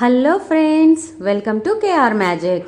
Hello friends welcome to KR magic.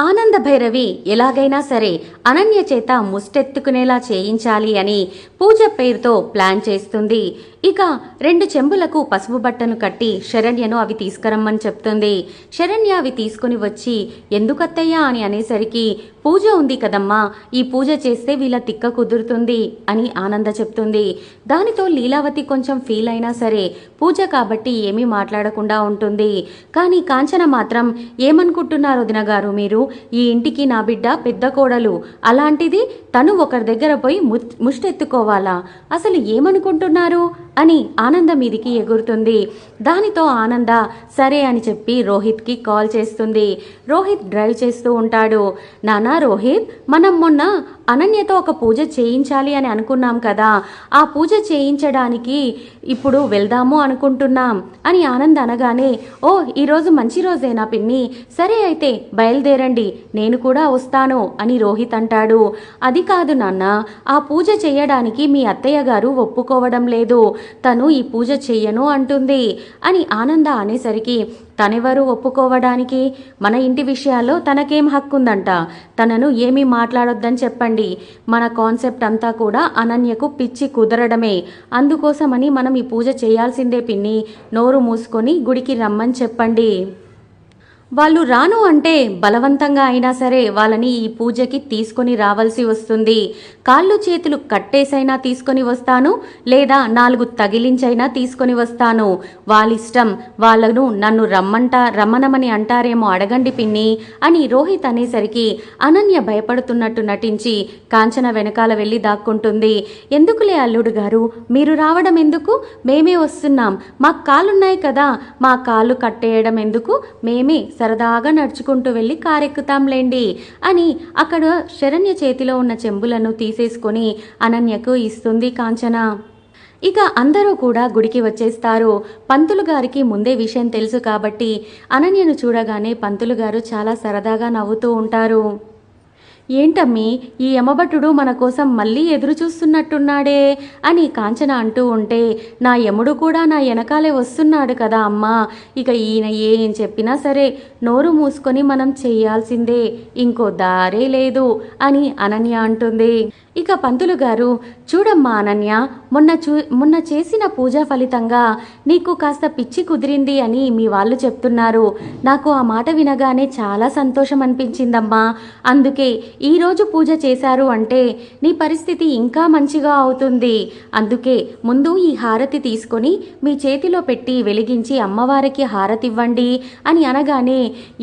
Ananda Bhairavi ఎలాగైనా సరే అనన్య చేత ముష్టెత్తుకునేలా చేయించాలి అని పూజ పేరుతో ప్లాన్ చేస్తుంది. ఇక రెండు చెంబులకు పసుపు బట్టను కట్టి శరణ్యను అవి తీసుకురమ్మని చెప్తుంది. శరణ్య అవి తీసుకుని వచ్చి ఎందుకత్తయ్యా? అని అనేసరికి పూజ ఉంది కదమ్మా ఈ పూజ చేస్తే వీళ్ళ తిక్క కుదురుతుంది అని ఆనంద చెప్తుంది. దానితో లీలావతి కొంచెం ఫీల్ అయినా సరే పూజ కాబట్టి ఏమీ మాట్లాడకుండా ఉంటుంది. కానీ కాంచన మాత్రం ఏమనుకుంటున్నారు వదిన గారు మీరు? ఈ ఇంటికి నా బిడ్డ పెద్ద కోడలు. అలాంటిది తను ఒకరి దగ్గర పోయి ముష్టెత్తుకోవాలా? అసలు ఏమనుకుంటున్నారు? అని ఆనంద మీదికి ఎగురుతుంది. దానితో ఆనంద సరే అని చెప్పి రోహిత్కి కాల్ చేస్తుంది. రోహిత్ డ్రైవ్ చేస్తూ ఉంటాడు. నానా రోహిత్ మనం మొన్న అనన్యతో ఒక పూజ చేయించాలి అని అనుకున్నాం కదా. ఆ పూజ చేయించడానికి ఇప్పుడు వెళ్దాము అనుకుంటున్నాం అని ఆనంద్ అనగానే ఓ ఈరోజు మంచి రోజేనా పిన్ని? సరే అయితే బయలుదేరండి. నేను కూడా వస్తాను అని రోహిత్ అంటాడు. అది కాదు నాన్న ఆ పూజ చేయడానికి మీ అత్తయ్య గారు ఒప్పుకోవడం లేదు. తను ఈ పూజ చెయ్యను అంటుంది అని ఆనంద అనేసరికి తనెవరు ఒప్పుకోవడానికి మన ఇంటి విషయాల్లో తనకేం హక్కుందంట. తనను ఏమీ మాట్లాడొద్దని చెప్పండి. మన కాన్సెప్ట్ అంతా కూడా అనన్యకు పిచ్చి కుదరడమే. అందుకోసమని మనం ఈ పూజ చేయాల్సిందే పిన్ని. నోరు మూసుకొని గుడికి రమ్మని చెప్పండి. వాళ్ళు రాను అంటే బలవంతంగా అయినా సరే వాళ్ళని ఈ పూజకి తీసుకొని రావాల్సి వస్తుంది. కాళ్ళు చేతులు కట్టేసైనా తీసుకొని వస్తాను లేదా నాలుగు తగిలించైనా తీసుకొని వస్తాను. వాళ్ళిష్టం వాళ్ళను నన్ను రమ్మంట రమ్మనమని అంటారేమో అడగండి పిన్ని అని రోహిత్ అనేసరికి అనన్య భయపడుతున్నట్టు నటించి కాంచన వెనకాల వెళ్ళి దాక్కుంటుంది. ఎందుకులే అల్లుడు గారు? మీరు రావడం ఎందుకు? మేమే వస్తున్నాం. మాకు కాళ్ళున్నాయి కదా. మా కాళ్ళు కట్టేయడం ఎందుకు? మేమే సరదాగా నడుచుకుంటూ వెళ్ళి కారెక్కుతాంలేండి అని అక్కడ శరణ్య చేతిలో ఉన్న చెంబులను తీసేసుకొని అనన్యకు ఇస్తుంది కాంచన. ఇక అందరూ కూడా గుడికి వచ్చేస్తారు. పంతులు గారికి ముందే విషయం తెలుసు కాబట్టి అనన్యను చూడగానే పంతులు గారు చాలా సరదాగా నవ్వుతూ ఉంటారు. ఏంటమ్మి ఈ యమభటుడు మన కోసం మళ్ళీ ఎదురు చూస్తున్నట్టున్నాడే అని కాంచన అంటూ ఉంటే నా యముడు కూడా నా వెనకాలే వస్తున్నాడు కదా అమ్మా. ఇక ఈయన ఏం చెప్పినా సరే నోరు మూసుకొని మనం చేయాల్సిందే ఇంకో దారే లేదు అని అనన్య అంటుంది. ఇక పంతులు గారు చూడమ్మా అనన్య మొన్న చూ మొన్న చేసిన పూజ ఫలితంగా నీకు కాస్త పిచ్చి కుదిరింది అని మీ వాళ్ళు చెప్తున్నారు. నాకు ఆ మాట వినగానే చాలా సంతోషం అనిపించిందమ్మా. అందుకే ఈరోజు పూజ చేశారు అంటే నీ పరిస్థితి ఇంకా మంచిగా అవుతుంది. అందుకే ముందు ఈ హారతి తీసుకొని మీ చేతిలో పెట్టి వెలిగించి అమ్మవారికి హారతి ఇవ్వండి అని అనగానే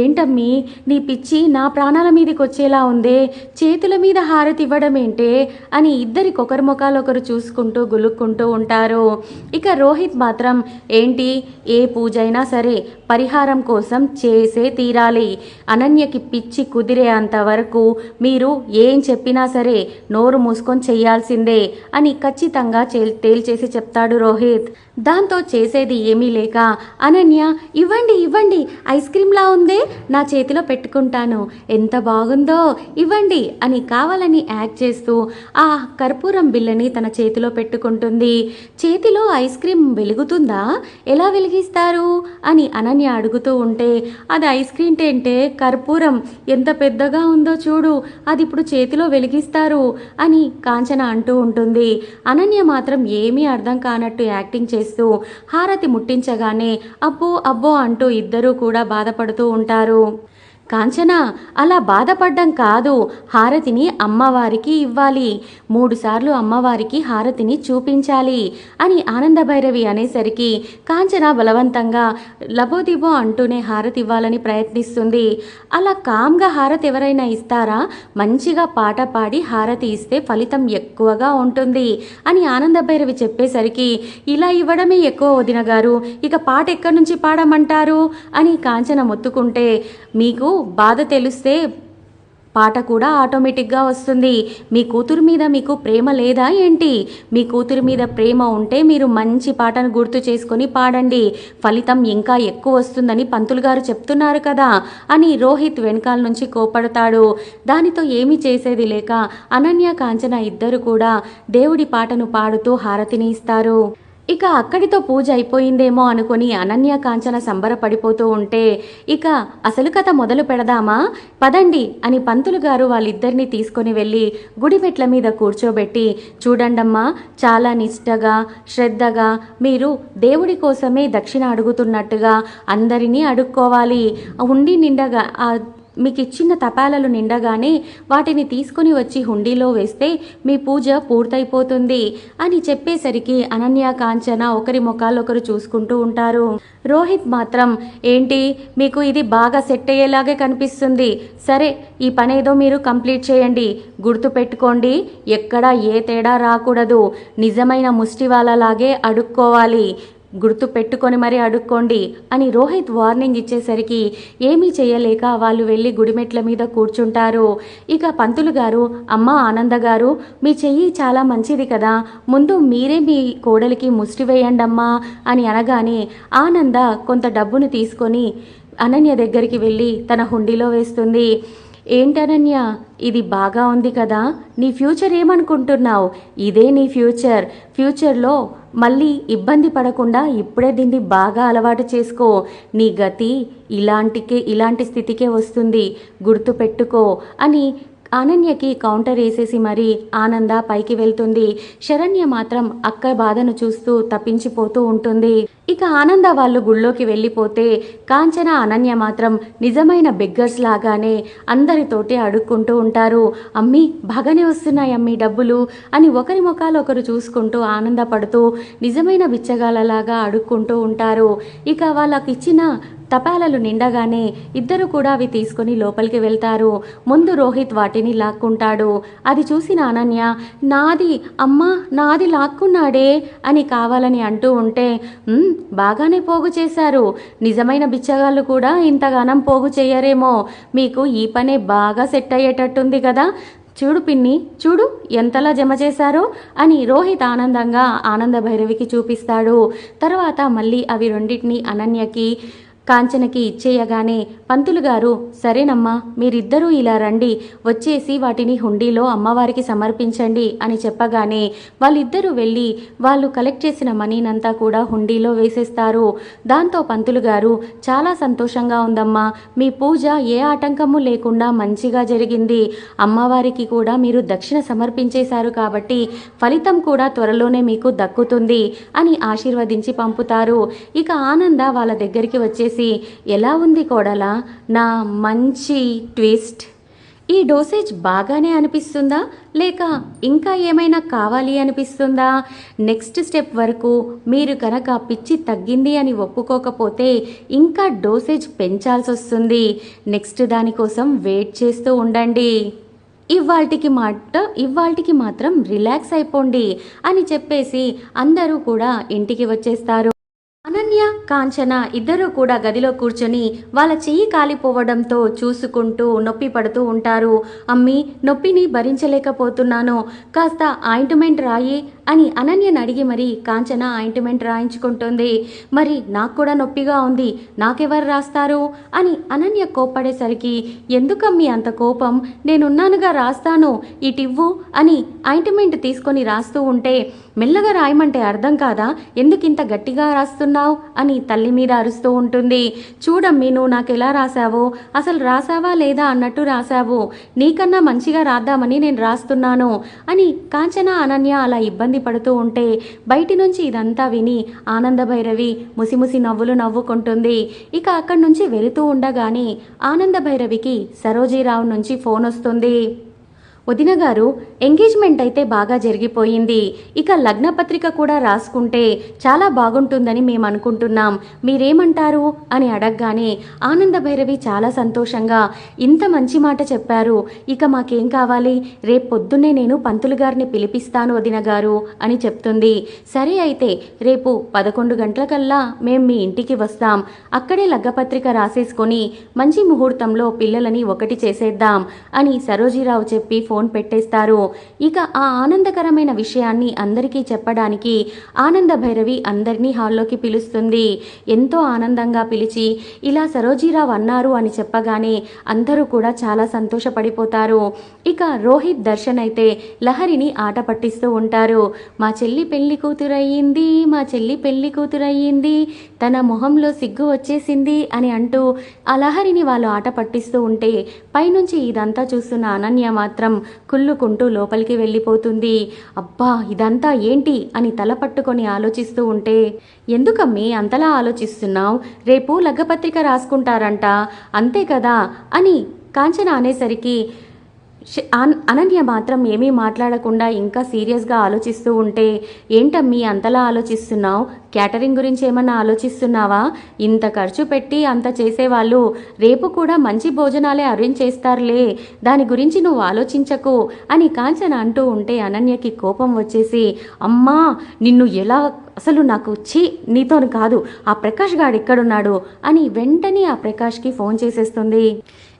ఏంటమ్మీ నీ పిచ్చి నా ప్రాణాల మీదకి వచ్చేలా ఉందే. చేతుల మీద హారతి ఇవ్వడం ఏంటే అని ఇద్దరికొకరి ముఖాలొకరు చూసుకుంటూ గులుక్కుంటూ ఉంటారు. ఇక రోహిత్ మాత్రం ఏంటి? ఏ పూజ అయినా సరే పరిహారం కోసం చేసే తీరాలి. అనన్యకి పిచ్చి కుదిరే అంతవరకు మీరు ఏం చెప్పినా సరే నోరు మూసుకొని చెయ్యాల్సిందే అని ఖచ్చితంగా చే- తేల్చేసి చెప్తాడు రోహిత్. దాంతో చేసేది ఏమీ లేక అనన్య ఇవ్వండి ఇవ్వండి ఐస్ క్రీమ్లా ఉందే నా చేతిలో పెట్టుకుంటాను. ఎంత బాగుందో ఇవ్వండి అని కావాలని యాక్ట్ చేస్తూ ఆ కర్పూరం బిల్లని తన చేతిలో పెట్టుకుంటుంది. చేతిలో ఐస్ క్రీమ్ వెలుగుతుందా? ఎలా వెలిగిస్తారు? అని అనన్య అడుగుతూ ఉంటే అది ఐస్ క్రీమ్ ఏంటే కర్పూరం ఎంత పెద్దగా ఉందో చూడు అది ఇప్పుడు చేతిలో వెలిగిస్తారు అని కాంచన అంటూ ఉంటుంది. అనన్య మాత్రం ఏమీ అర్థం కానట్టు యాక్టింగ్ చేస్తూ హారతి ముట్టించగానే అబ్బో అబ్బో అంటూ ఇద్దరూ కూడా బాధపడుతూ ఉంటారు. కాంచన అలా బాధపడ్డం కాదు. హారతిని అమ్మవారికి ఇవ్వాలి. మూడుసార్లు అమ్మవారికి హారతిని చూపించాలి అని ఆనందభైరవి అనేసరికి కాంచన బలవంతంగా లబోదిబో అంటూనే హారతి ఇవ్వాలని ప్రయత్నిస్తుంది. అలా కామ్గా హారతి ఎవరైనా ఇస్తారా? మంచిగా పాట పాడి హారతి ఇస్తే ఫలితం ఎక్కువగా ఉంటుంది అని ఆనందభైరవి చెప్పేసరికి ఇలా ఇవ్వడమే ఎక్కువ వదిన గారు. ఇక పాట ఎక్కడి నుంచి పాడమంటారు? అని కాంచన మొత్తుకుంటే మీకు బాధ తెలిస్తే పాట కూడా ఆటోమేటిక్గా వస్తుంది. మీ కూతురు మీద మీకు ప్రేమ లేదా ఏంటి? మీ కూతురు మీద ప్రేమ ఉంటే మీరు మంచి పాటను గుర్తు చేసుకొని పాడండి. ఫలితం ఇంకా ఎక్కువ వస్తుందని పంతులు గారు చెప్తున్నారు కదా అని రోహిత్ వెనకాల నుంచి కోపడతాడు. దానితో ఏమీ చేసేది లేక అనన్య కాంచన ఇద్దరు కూడా దేవుడి పాటను పాడుతూ హారతిని ఇస్తారు. ఇక అక్కడితో పూజ అయిపోయిందేమో అనుకుని అనన్య కాంచన సంబరపడిపోతూ ఉంటే ఇక అసలు కథ మొదలు పెడదామా? పదండి అని పంతులు గారు వాళ్ళిద్దరిని తీసుకొని వెళ్ళి గుడి మెట్ల మీద కూర్చోబెట్టి చూడండమ్మా చాలా నిష్టగా శ్రద్ధగా మీరు దేవుడి కోసమే దక్షిణ అడుగుతున్నట్టుగా అందరినీ అడుక్కోవాలి. ఉండి నిండగా మీకు ఇచ్చిన తపాలలు నిండగానే వాటిని తీసుకుని వచ్చి హుండీలో వేస్తే మీ పూజ పూర్తయిపోతుంది అని చెప్పేసరికి అనన్య కాంచన ఒకరి ముఖాలు ఒకరు చూసుకుంటూ ఉంటారు. రోహిత్ మాత్రం ఏంటి? మీకు ఇది బాగా సెట్ అయ్యేలాగే కనిపిస్తుంది. సరే ఈ పనేదో మీరు కంప్లీట్ చేయండి. గుర్తు పెట్టుకోండి ఎక్కడా ఏ తేడా రాకూడదు. నిజమైన ముష్టివాళ్ళలాగే అడుక్కోవాలి. గుర్తు పెట్టుకొని మరీ అడుక్కోండి అని రోహిత్ వార్నింగ్ ఇచ్చేసరికి ఏమీ చేయలేక వాళ్ళు వెళ్ళి గుడిమెట్ల మీద కూర్చుంటారు. ఇక పంతులు గారు అమ్మ ఆనంద గారు మీ చెయ్యి చాలా మంచిది కదా ముందు మీరే మీ కోడలికి ముష్టివేయండమ్మా అని అనగానే ఆనంద కొంత డబ్బును తీసుకొని అనన్య దగ్గరికి వెళ్ళి తన హుండీలో వేస్తుంది. ఏంటనన్య ఇది బాగా ఉంది కదా? నీ ఫ్యూచర్ ఏమనుకుంటున్నావు? ఇదే నీ ఫ్యూచర్. ఫ్యూచర్లో మళ్ళీ ఇబ్బంది పడకుండా ఇప్పుడే దీన్ని బాగా అలవాటు చేసుకో. నీ గతి ఇలాంటికే ఇలాంటి స్థితికే వస్తుంది. గుర్తు పెట్టుకో అని అనన్యకి కౌంటర్ వేసేసి మరి ఆనంద పైకి వెళ్తుంది. శరణ్య మాత్రం అక్క బాధను చూస్తూ తప్పించిపోతూ ఉంటుంది. ఇక ఆనంద వాళ్ళు గుళ్ళోకి వెళ్ళిపోతే కాంచన అనన్య మాత్రం నిజమైన బెగ్గర్స్ లాగానే అందరితోటి అడుక్కుంటూ ఉంటారు. అమ్మి బాగానే వస్తున్నాయి అమ్మి డబ్బులు అని ఒకరి ముఖాలు ఒకరు చూసుకుంటూ ఆనందపడుతూ నిజమైన బిచ్చగాలలాగా అడుక్కుంటూ ఉంటారు. ఇక వాళ్ళకి ఇచ్చిన తపాలలు నిండగానే ఇద్దరు కూడా అవి తీసుకొని లోపలికి వెళ్తారు. ముందు రోహిత్ వాటిని లాక్కుంటాడు. అది చూసిన అనన్య నాది అమ్మా నాది లాక్కున్నాడే అని కావాలని అంటూ ఉంటే బాగానే పోగు చేశారు. నిజమైన బిచ్చగాళ్ళు కూడా ఇంతగానం పోగు చేయరేమో. మీకు ఈ పనే బాగా సెట్ అయ్యేటట్టుంది కదా. చూడు పిన్ని చూడు ఎంతలా జమ చేశారో అని రోహిత్ ఆనందంగా ఆనంద భైరవికి చూపిస్తాడు. తర్వాత మళ్ళీ అవి రెండింటిని అనన్యకి కాంచనకి ఇచ్చేయగానే పంతులు గారు సరేనమ్మా మీరిద్దరూ ఇలా రండి వచ్చేసి వాటిని హుండీలో అమ్మవారికి సమర్పించండి అని చెప్పగానే వాళ్ళిద్దరూ వెళ్ళి వాళ్ళు కలెక్ట్ చేసిన మనీనంతా కూడా హుండీలో వేసేస్తారు. దాంతో పంతులు గారు చాలా సంతోషంగా ఉందమ్మా మీ పూజ ఏ ఆటంకము లేకుండా మంచిగా జరిగింది. అమ్మవారికి కూడా మీరు దక్షిణ సమర్పించేశారు కాబట్టి ఫలితం కూడా త్వరలోనే మీకు దక్కుతుంది అని ఆశీర్వదించి పంపుతారు. ఇక ఆనంద వాళ్ళ దగ్గరికి వచ్చేసి ఎలా ఉంది కోడలా? నా మంచి ట్విస్ట్. ఈ డోసేజ్ బాగానే అనిపిస్తుందా? లేక ఇంకా ఏమైనా కావాలి అనిపిస్తుందా? నెక్స్ట్ స్టెప్ వరకు మీరు కనుక పిచ్చి తగ్గింది అని ఒప్పుకోకపోతే ఇంకా డోసేజ్ పెంచాల్సి వస్తుంది నెక్స్ట్ దానికోసం వెయిట్ చేస్తూ ఉండండి. ఇవాల్టికి మాట ఇవాల్టికి మాత్రం రిలాక్స్ అయిపోండి అని చెప్పేసి అందరూ కూడా ఇంటికి వచ్చేస్తారు. కాంచన ఇద్దరూ కూడా గదిలో కూర్చొని వాళ్ళ చెయ్యి కాలిపోవడంతో చూసుకుంటూ నొప్పి పడుతూ ఉంటారు. అమ్మి నొప్పిని భరించలేకపోతున్నాను. కాస్త ఆయింట్మెంట్ రాయి అని అనన్యని అడిగి మరి కాంచన ఆయింట్మెంట్ రాయించుకుంటుంది. మరి నాకు కూడా నొప్పిగా ఉంది. నాకెవరు రాస్తారు? అని అనన్య కోప్పడేసరికి ఎందుకమ్మి అంత కోపం? నేనున్నానుగా రాస్తాను. ఇటివ్వు అని ఆయింట్మెంట్ తీసుకొని రాస్తూ ఉంటే మెల్లగా రాయమంటే అర్థం కాదా? ఎందుకింత గట్టిగా రాస్తున్నావు? అని తల్లి మీద అరుస్తూ ఉంటుంది. చూడమ్మి నువ్వు నాకు ఎలా రాసావో అసలు రాసావా లేదా అన్నట్టు రాసావు నీకన్నా మంచిగా రాద్దామని నేను రాస్తున్నాను. అని కాంచన అనన్య అలా ఇబ్బంది పడుతూ ఉంటే బయటి నుంచి ఇదంతా విని ఆనంద భైరవి ముసిముసి నవ్వులు నవ్వుకుంటుంది. ఇక అక్కడి నుంచి వెళుతూ ఉండగానే ఆనంద భైరవికి సరోజీరావు నుంచి ఫోన్ వస్తుంది. వదిన గారు ఎంగేజ్మెంట్ అయితే బాగా జరిగిపోయింది. ఇక లగ్నపత్రిక కూడా రాసుకుంటే చాలా బాగుంటుందని మేము అనుకుంటున్నాం. మీరేమంటారు? అని అడగగానే ఆనంద భైరవి చాలా సంతోషంగా ఇంత మంచి మాట చెప్పారు. ఇక మాకేం కావాలి? రేపు పొద్దున్నే నేను పంతులు గారిని పిలిపిస్తాను వదిన గారు అని చెప్తుంది. సరే అయితే రేపు పదకొండు గంటలకల్లా మేం మీ ఇంటికి వస్తాం. అక్కడే లగ్గపత్రిక రాసేసుకొని మంచి ముహూర్తంలో పిల్లలని ఒకటి చేసేద్దాం అని సరోజీరావు చెప్పి ఫోన్ ఫోన్ పెట్టేస్తారు. ఇక ఆ ఆనందకరమైన విషయాన్ని అందరికీ చెప్పడానికి ఆనంద భైరవి అందరినీ హాల్లోకి పిలుస్తుంది. ఎంతో ఆనందంగా పిలిచి ఇలా సరోజీరావు అన్నారు అని చెప్పగానే అందరూ కూడా చాలా సంతోషపడిపోతారు. ఇక రోహిత్ దర్శన్ అయితే లహరిని ఆట పట్టిస్తూ ఉంటారు. మా చెల్లి పెళ్ళి కూతురయ్యింది మా చెల్లి పెళ్ళి కూతురయ్యింది తన మొహంలో సిగ్గు వచ్చేసింది అని అంటూ ఆ లహరిని వాళ్ళు ఆట పట్టిస్తూ ఉంటే పైనుంచి ఇదంతా చూస్తున్న అనన్య మాత్రం కుళ్ళుకుంటూ లోపలికి వెళ్ళిపోతుంది. అబ్బా ఇదంతా ఏంటి? అని తల పట్టుకొని ఆలోచిస్తూ ఉంటే ఎందుకమ్మి అంతలా ఆలోచిస్తున్నావు? రేపు లగ్గపత్రిక రాసుకుంటారంట. అంతే కదా? అని కాంచన అనేసరికి అనన్య మాత్రం ఏమీ మాట్లాడకుండా ఇంకా సీరియస్గా ఆలోచిస్తూ ఉంటే ఏంటమ్మీ అంతలా ఆలోచిస్తున్నావు? క్యాటరింగ్ గురించి ఏమన్నా ఆలోచిస్తున్నావా? ఇంత ఖర్చు పెట్టి అంత చేసేవాళ్ళు రేపు కూడా మంచి భోజనాలే అరేంజ్ చేస్తారులే దాని గురించి నువ్వు ఆలోచించకు అని కాంచన అంటూ ఉంటే అనన్యకి కోపం వచ్చేసి అమ్మా నిన్ను ఎలా అసలు నాకు ఛీ నీతోని కాదు ఆ ప్రకాష్ గాడు ఎక్కడున్నాడు? అని వెంటనే ఆ ప్రకాష్కి ఫోన్ చేసేస్తుంది.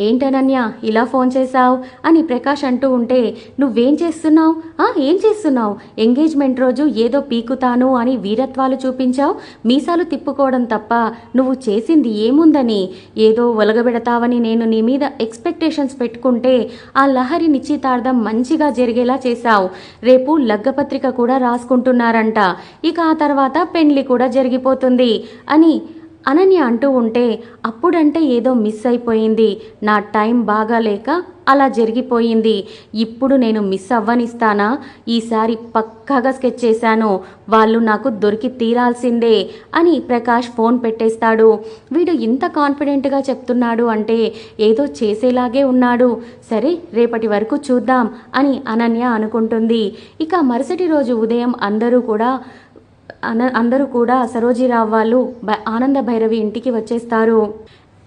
ఏంటనన్య ఇలా ఫోన్ చేశావు? అని ప్రకాష్ అంటూ ఉంటే నువ్వేం చేస్తున్నావు? ఆ ఏం చేస్తున్నావు? ఎంగేజ్మెంట్ రోజు ఏదో పీకుతాను అని వీరత్వాలు చూపించావు? మీసాలు తిప్పుకోవడం తప్ప నువ్వు చేసింది ఏముందని? ఏదో ఒలగబెడతావని నేను నీ మీద ఎక్స్పెక్టేషన్స్ పెట్టుకుంటే ఆ లహరి నిశ్చితార్థం మంచిగా జరిగేలా చేశావు. రేపు లగ్గపత్రిక కూడా రాసుకుంటున్నారంట. ఇక ఆ తర్వాత పెళ్ళి కూడా జరిగిపోతుంది అని అనన్య అంటూ ఉంటే అప్పుడంటే ఏదో మిస్ అయిపోయింది. నా టైం బాగాలేక అలా జరిగిపోయింది. ఇప్పుడు నేను మిస్ అవ్వనిస్తానా? ఈసారి పక్కాగా స్కెచ్ చేశాను. వాళ్ళు నాకు దొరికి తీరాల్సిందే అని ప్రకాష్ ఫోన్ పెట్టేస్తాడు. వీడు ఇంత కాన్ఫిడెంట్గా చెప్తున్నాడు అంటే ఏదో చేసేలాగే ఉన్నాడు. సరే రేపటి వరకు చూద్దాం అని అనన్య అనుకుంటుంది. ఇక మరుసటి రోజు ఉదయం అందరూ కూడా అన అందరూ కూడా సరోజీరావు వాళ్ళు ఆనంద భైరవి ఇంటికి వచ్చేస్తారు.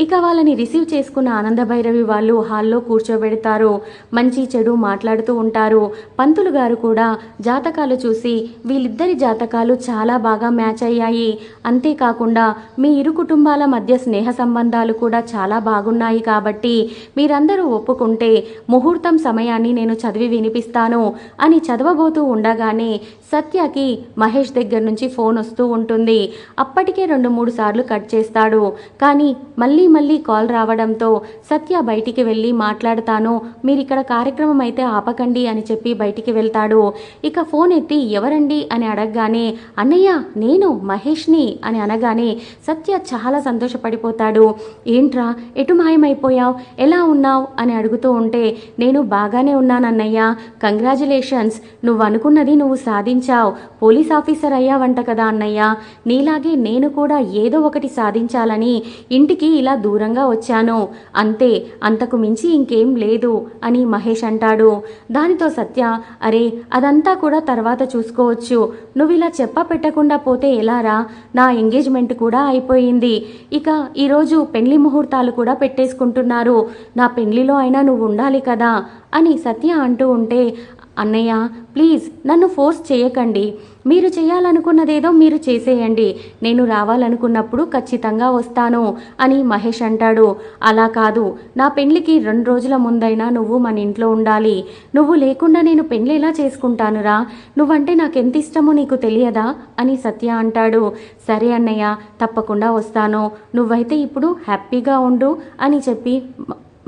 ఇక వాళ్ళని రిసీవ్ చేసుకున్న ఆనంద భైరవి వాళ్ళు హాల్లో కూర్చోబెడతారు. మంచి చెడు మాట్లాడుతూ ఉంటారు. పంతులు గారు కూడా జాతకాలు చూసి వీళ్ళిద్దరి జాతకాలు చాలా బాగా మ్యాచ్ అయ్యాయి. అంతేకాకుండా మీ ఇరు కుటుంబాల మధ్య స్నేహ సంబంధాలు కూడా చాలా బాగున్నాయి కాబట్టి మీరందరూ ఒప్పుకుంటే ముహూర్తం సమయాన్ని నేను చదివి వినిపిస్తాను అని చదవబోతూ ఉండగానే సత్యకి మహేష్ దగ్గర నుంచి ఫోన్ వస్తూ ఉంటుంది. అప్పటికే రెండు మూడు సార్లు కట్ చేస్తాడు. కానీ మళ్ళీ మళ్ళీ కాల్ రావడంతో సత్య బయటికి వెళ్ళి మాట్లాడతాను. మీరు ఇక్కడ కార్యక్రమం అయితే ఆపకండి అని చెప్పి బయటికి వెళ్తాడు. ఇక ఫోన్ ఎత్తి ఎవరండి అని అడగగానే అన్నయ్య నేను మహేష్ని అని అనగానే సత్య చాలా సంతోషపడిపోతాడు. ఏంట్రా ఎటు మాయమైపోయావు? ఎలా ఉన్నావు? అని అడుగుతూ ఉంటే నేను బాగానే ఉన్నానన్నయ్య. కంగ్రాచులేషన్స్. నువ్వు అనుకున్నది నువ్వు సాధించావు. పోలీస్ ఆఫీసర్ అయ్యావంట కదా అన్నయ్య. నీలాగే నేను కూడా ఏదో ఒకటి సాధించాలని ఇంటికి ఇలా దూరంగా వచ్చాను. అంతే అంతకు మించి ఇంకేం లేదు అని మహేష్ అంటాడు. దానితో సత్య అరే అదంతా కూడా తర్వాత చూసుకోవచ్చు. నువ్వు ఇలా చెప్ప పెట్టకుండా పోతే ఎలారా నా ఎంగేజ్మెంట్ కూడా అయిపోయింది. ఇక ఈరోజు పెళ్ళి ముహూర్తాలు కూడా పెట్టేసుకుంటున్నారు. నా పెళ్ళిలో అయినా నువ్వు ఉండాలి కదా అని సత్య అంటూ ఉంటే అన్నయ్య ప్లీజ్ నన్ను ఫోర్స్ చేయకండి. మీరు చేయాలనుకున్నదేదో మీరు చేసేయండి. నేను రావాలనుకున్నప్పుడు ఖచ్చితంగా వస్తాను అని మహేష్ అంటాడు. అలా కాదు. నా పెళ్ళికి రెండు రోజుల ముందైనా నువ్వు మన ఇంట్లో ఉండాలి. నువ్వు లేకుండా నేను పెళ్ళి ఎలా చేసుకుంటానురా? నువ్వంటే నాకెంత ఇష్టమో నీకు తెలియదా? అని సత్య అంటాడు. సరే అన్నయ్య తప్పకుండా వస్తాను. నువ్వైతే ఇప్పుడు హ్యాపీగా ఉండు అని చెప్పి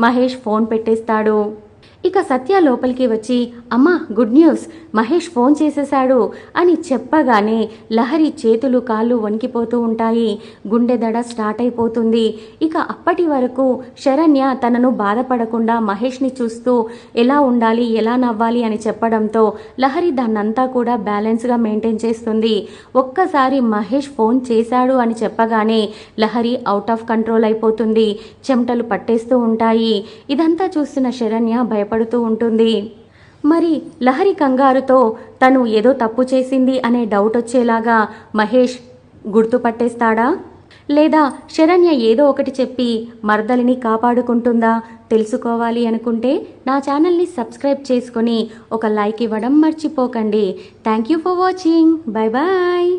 మహేష్ ఫోన్ పెట్టేస్తాడు. ఇక సత్య లోపలికి వచ్చి అమ్మా గుడ్ న్యూస్ మహేష్ ఫోన్ చేసేశాడు అని చెప్పగానే లహరి చేతులు కాళ్ళు వణికిపోతూ ఉంటాయి. గుండె దడ స్టార్ట్ అయిపోతుంది. ఇక అప్పటి వరకు శరణ్య తనను బాధపడకుండా మహేష్ని చూస్తూ ఎలా ఉండాలి? ఎలా నవ్వాలి? అని చెప్పడంతో లహరి దాన్నంతా కూడా బ్యాలెన్స్గా మెయింటైన్ చేస్తుంది. ఒక్కసారి మహేష్ ఫోన్ చేశాడు అని చెప్పగానే లహరి అవుట్ ఆఫ్ కంట్రోల్ అయిపోతుంది. చెమటలు పట్టేస్తూ ఉంటాయి. ఇదంతా చూస్తున్న శరణ్య భయపడ భయపడుతూ ఉంటుంది. మరి లహరి కంగారుతో తను ఏదో తప్పు చేసింది అనే డౌట్ వచ్చేలాగా మహేష్ గుర్తుపట్టేస్తాడా లేదా శరణ్య ఏదో ఒకటి చెప్పి మరదలిని కాపాడుకుంటుందా తెలుసుకోవాలి అనుకుంటే నా ఛానల్ని సబ్స్క్రైబ్ చేసుకొని ఒక లైక్ ఇవ్వడం మర్చిపోకండి. Thank you for watching. Bye bye.